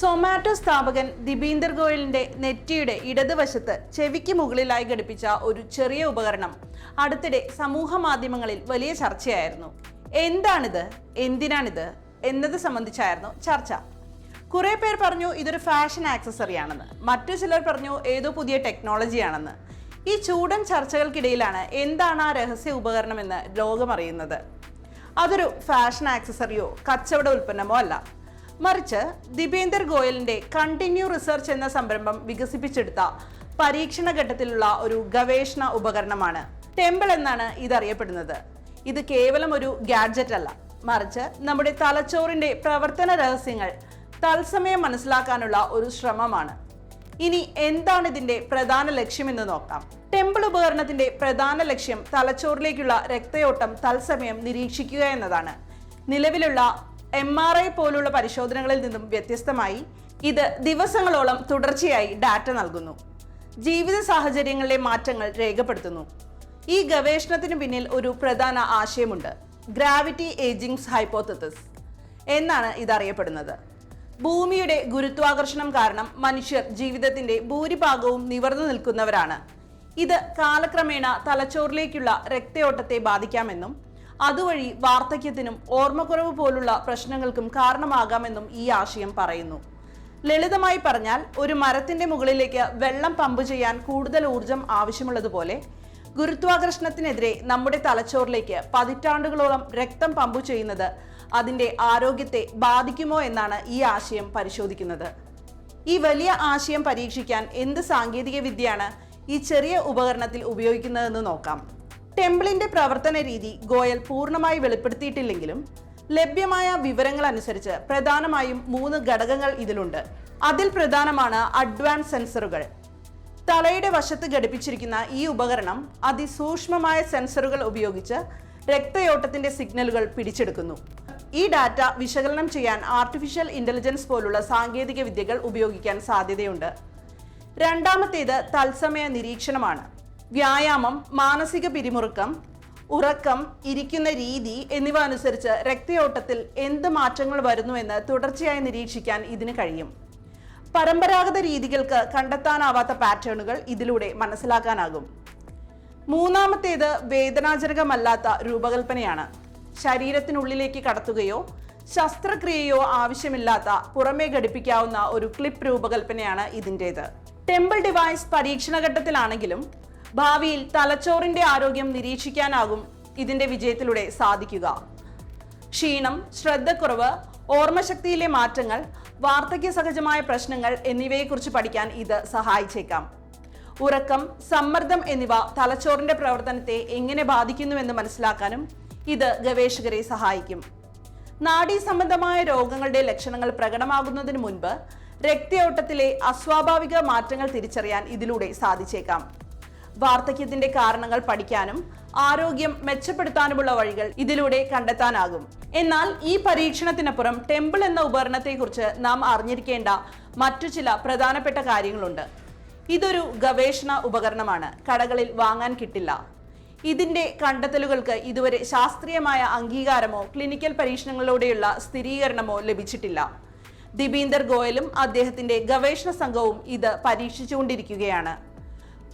സൊമാറ്റോ സ്ഥാപകൻ ദിബീന്ദർ ഗോയലിന്റെ നെറ്റിയുടെ ഇടതുവശത്ത് ചെവിക്ക് മുകളിലായി ഘടിപ്പിച്ച ഒരു ചെറിയ ഉപകരണം. അടുത്തിടെ സമൂഹ മാധ്യമങ്ങളിൽ വലിയ ചർച്ചയായിരുന്നു. എന്താണിത്? എന്തിനാണിത്? എന്നത് സംബന്ധിച്ചായിരുന്നു ചർച്ച. കുറെ പേർ പറഞ്ഞു ഇതൊരു ഫാഷൻ ആക്സസറി ആണെന്ന്. മറ്റു ചിലർ പറഞ്ഞു ഏതോ പുതിയ ടെക്നോളജിയാണെന്ന് ഈ ചൂടൻ ചർച്ചകൾക്കിടയിലാണ് എന്താണ് ആ രഹസ്യ ഉപകരണമെന്ന് ലോകമറിയുന്നത് അതൊരു ഫാഷൻ ആക്സസറിയോ കച്ചവട ഉൽപ്പന്നമോ അല്ല. മറിച്ച് ദിബേന്ദർ ഗോയലിന്റെ കണ്ടിന്യൂ റിസർച്ച് എന്ന സംരംഭം വികസിപ്പിച്ചെടുത്ത പരീക്ഷണ ഘട്ടത്തിലുള്ള ഒരു ഗവേഷണ ഉപകരണമാണ് ടെമ്പിൾ എന്നാണ് ഇതറിയപ്പെടുന്നത്. ഇത് കേവലം ഒരു ഗാഡ്ജറ്റ് അല്ല. മറിച്ച് നമ്മുടെ തലച്ചോറിന്റെ പ്രവർത്തന രഹസ്യങ്ങൾ തത്സമയം മനസ്സിലാക്കാനുള്ള ഒരു ശ്രമമാണ്. ഇനി എന്താണ് ഇതിന്റെ പ്രധാന ലക്ഷ്യമെന്ന് നോക്കാം. ടെമ്പിൾ ഉപകരണത്തിന്റെ പ്രധാന ലക്ഷ്യം തലച്ചോറിലേക്കുള്ള രക്തയോട്ടം തത്സമയം നിരീക്ഷിക്കുക എന്നതാണ്. നിലവിലുള്ള എം ആർ ഐ പോലുള്ള പരിശോധനകളിൽ നിന്നും വ്യത്യസ്തമായി ഇത് ദിവസങ്ങളോളം തുടർച്ചയായി ഡാറ്റ നൽകുന്നു. ജീവിത സാഹചര്യങ്ങളിലെ മാറ്റങ്ങൾ രേഖപ്പെടുത്തുന്നു. ഈ ഗവേഷണത്തിന് പിന്നിൽ ഒരു പ്രധാന ആശയമുണ്ട്. ഗ്രാവിറ്റി ഏജിങ്സ് ഹൈപ്പോത്തസിസ് എന്നാണ് ഇതറിയപ്പെടുന്നത്. ഭൂമിയുടെ ഗുരുത്വാകർഷണം കാരണം മനുഷ്യർ ജീവിതത്തിന്റെ ഭൂരിഭാഗവും നിവർന്നു നിൽക്കുന്നവരാണ്. ഇത് കാലക്രമേണ തലച്ചോറിലേക്കുള്ള രക്തയോട്ടത്തെ ബാധിക്കാമെന്നും അതുവഴി വാർദ്ധക്യത്തിനും ഓർമ്മക്കുറവ് പോലുള്ള പ്രശ്നങ്ങൾക്കും കാരണമാകാമെന്നും ഈ ആശയം പറയുന്നു. ലളിതമായി പറഞ്ഞാൽ ഒരു മരത്തിന്റെ മുകളിലേക്ക് വെള്ളം പമ്പ് ചെയ്യാൻ കൂടുതൽ ഊർജം ആവശ്യമുള്ളതുപോലെ ഗുരുത്വാകർഷണത്തിനെതിരെ നമ്മുടെ തലച്ചോറിലേക്ക് പതിറ്റാണ്ടുകളോളം രക്തം പമ്പു ചെയ്യുന്നത് അതിന്റെ ആരോഗ്യത്തെ ബാധിക്കുമോ എന്നാണ് ഈ ആശയം പരിശോധിക്കുന്നത്. ഈ വലിയ ആശയം പരീക്ഷിക്കാൻ എന്ത് സാങ്കേതിക വിദ്യയാണ് ഈ ചെറിയ ഉപകരണത്തിൽ ഉപയോഗിക്കുന്നതെന്ന് നോക്കാം. ടെമ്പിളിന്റെ പ്രവർത്തന രീതി ഗോയൽ പൂർണമായി വെളിപ്പെടുത്തിയിട്ടില്ലെങ്കിലും ലഭ്യമായ വിവരങ്ങൾ അനുസരിച്ച് പ്രധാനമായും മൂന്ന് ഘടകങ്ങൾ ഇതിലുണ്ട്. അതിൽ പ്രധാനമാണ് അഡ്വാൻസ് സെൻസറുകൾ. തലയുടെ വശത്ത് ഘടിപ്പിച്ചിരിക്കുന്ന ഈ ഉപകരണം അതിസൂക്ഷ്മമായ സെൻസറുകൾ ഉപയോഗിച്ച് രക്തയോട്ടത്തിന്റെ സിഗ്നലുകൾ പിടിച്ചെടുക്കുന്നു. ഈ ഡാറ്റ വിശകലനം ചെയ്യാൻ ആർട്ടിഫിഷ്യൽ ഇന്റലിജൻസ് പോലുള്ള സാങ്കേതിക വിദ്യകൾ ഉപയോഗിക്കാൻ സാധ്യതയുണ്ട്. രണ്ടാമത്തേത് തത്സമയ നിരീക്ഷണമാണ്. വ്യായാമം മാനസിക പിരിമുറുക്കം ഉറക്കം ഇരിക്കുന്ന രീതി എന്നിവ അനുസരിച്ച് രക്തയോട്ടത്തിൽ എന്ത് മാറ്റങ്ങൾ വരുന്നുവെന്ന് തുടർച്ചയായി നിരീക്ഷിക്കാൻ ഇതിന് കഴിയും. പരമ്പരാഗത രീതികൾക്ക് കണ്ടെത്താനാവാത്ത പാറ്റേണുകൾ ഇതിലൂടെ മനസ്സിലാക്കാനാകും. മൂന്നാമത്തേത് വേദനാജനകമല്ലാത്ത രൂപകൽപ്പനയാണ്. ശരീരത്തിനുള്ളിലേക്ക് കടത്തുകയോ ശസ്ത്രക്രിയയോ ആവശ്യമില്ലാത്ത പുറമേ ഘടിപ്പിക്കാവുന്ന ഒരു ക്ലിപ്പ് രൂപകൽപ്പനയാണ് ഇതിന്റേത്. ടെമ്പിൾ ഡിവൈസ് പരീക്ഷണഘട്ടത്തിലാണെങ്കിലും ഭാവിയിൽ തലച്ചോറിന്റെ ആരോഗ്യം നിരീക്ഷിക്കാനാകും ഇതിന്റെ വിജയത്തിലൂടെ സാധിക്കുക. ക്ഷീണം ശ്രദ്ധക്കുറവ് ഓർമ്മശക്തിയിലെ മാറ്റങ്ങൾ വാർദ്ധക്യ സഹജമായ പ്രശ്നങ്ങൾ എന്നിവയെക്കുറിച്ച് പഠിക്കാൻ ഇത് സഹായിച്ചേക്കാം. ഉറക്കം സമ്മർദ്ദം എന്നിവ തലച്ചോറിന്റെ പ്രവർത്തനത്തെ എങ്ങനെ ബാധിക്കുന്നുവെന്ന് മനസ്സിലാക്കാനും ഇത് ഗവേഷകരെ സഹായിക്കും. നാഡീ സംബന്ധമായ രോഗങ്ങളുടെ ലക്ഷണങ്ങൾ പ്രകടമാകുന്നതിന് മുൻപ് രക്തയോട്ടത്തിലെ അസ്വാഭാവിക മാറ്റങ്ങൾ തിരിച്ചറിയാൻ ഇതിലൂടെ സാധിച്ചേക്കാം. വാർദ്ധക്യത്തിന്റെ കാരണങ്ങൾ പഠിക്കാനും ആരോഗ്യം മെച്ചപ്പെടുത്താനുമുള്ള വഴികൾ ഇതിലൂടെ കണ്ടെത്താനാകും. എന്നാൽ ഈ പരീക്ഷണത്തിനപ്പുറം ടെമ്പിൾ എന്ന ഉപകരണത്തെക്കുറിച്ച് നാം അറിഞ്ഞിരിക്കേണ്ട മറ്റു ചില പ്രധാനപ്പെട്ട കാര്യങ്ങളുണ്ട്. ഇതൊരു ഗവേഷണ ഉപകരണമാണ്. കടകളിൽ വാങ്ങാൻ കിട്ടില്ല. ഇതിന്റെ കണ്ടെത്തലുകൾക്ക് ഇതുവരെ ശാസ്ത്രീയമായ അംഗീകാരമോ ക്ലിനിക്കൽ പരീക്ഷണങ്ങളിലൂടെയുള്ള സ്ഥിരീകരണമോ ലഭിച്ചിട്ടില്ല. ദിബീന്ദർ ഗോയലും അദ്ദേഹത്തിന്റെ ഗവേഷണ സംഘവും ഇത് പരീക്ഷിച്ചുകൊണ്ടിരിക്കുകയാണ്.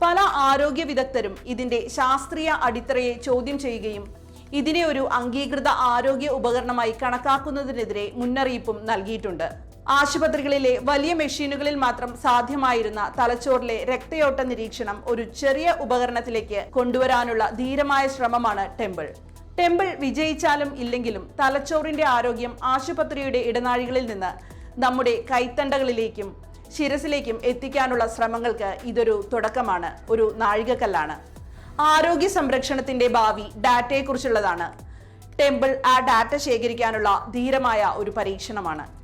പല ആരോഗ്യ വിദഗ്ധരും ഇതിന്റെ ശാസ്ത്രീയ അടിത്തറയെ ചോദ്യം ചെയ്യുകയും ഇതിനെ ഒരു അംഗീകൃത ആരോഗ്യ ഉപകരണമായി കണക്കാക്കുന്നതിനെതിരെ മുന്നറിയിപ്പും നൽകിയിട്ടുണ്ട്. ആശുപത്രികളിലെ വലിയ മെഷീനുകളിൽ മാത്രം സാധ്യമായിരുന്ന തലച്ചോറിലെ രക്തയോട്ട നിരീക്ഷണം ഒരു ചെറിയ ഉപകരണത്തിലേക്ക് കൊണ്ടുവരാനുള്ള ധീരമായ ശ്രമമാണ് ടെമ്പിൾ. ടെമ്പിൾ വിജയിച്ചാലും ഇല്ലെങ്കിലും തലച്ചോറിന്റെ ആരോഗ്യം ആശുപത്രിയുടെ ഇടനാഴികളിൽ നിന്ന് നമ്മുടെ കൈത്തണ്ടകളിലേക്കും ശിരസിലേക്കും എത്തിക്കാനുള്ള ശ്രമങ്ങൾക്ക് ഇതൊരു തുടക്കമാണ് ഒരു നാഴികക്കല്ലാണ്. ആരോഗ്യ സംരക്ഷണത്തിന്റെ ഭാവി ഡാറ്റയെക്കുറിച്ചുള്ളതാണ്. ടെമ്പിൾ ആ ഡാറ്റ ശേഖരിക്കാനുള്ള ധീരമായ ഒരു പരീക്ഷണമാണ്.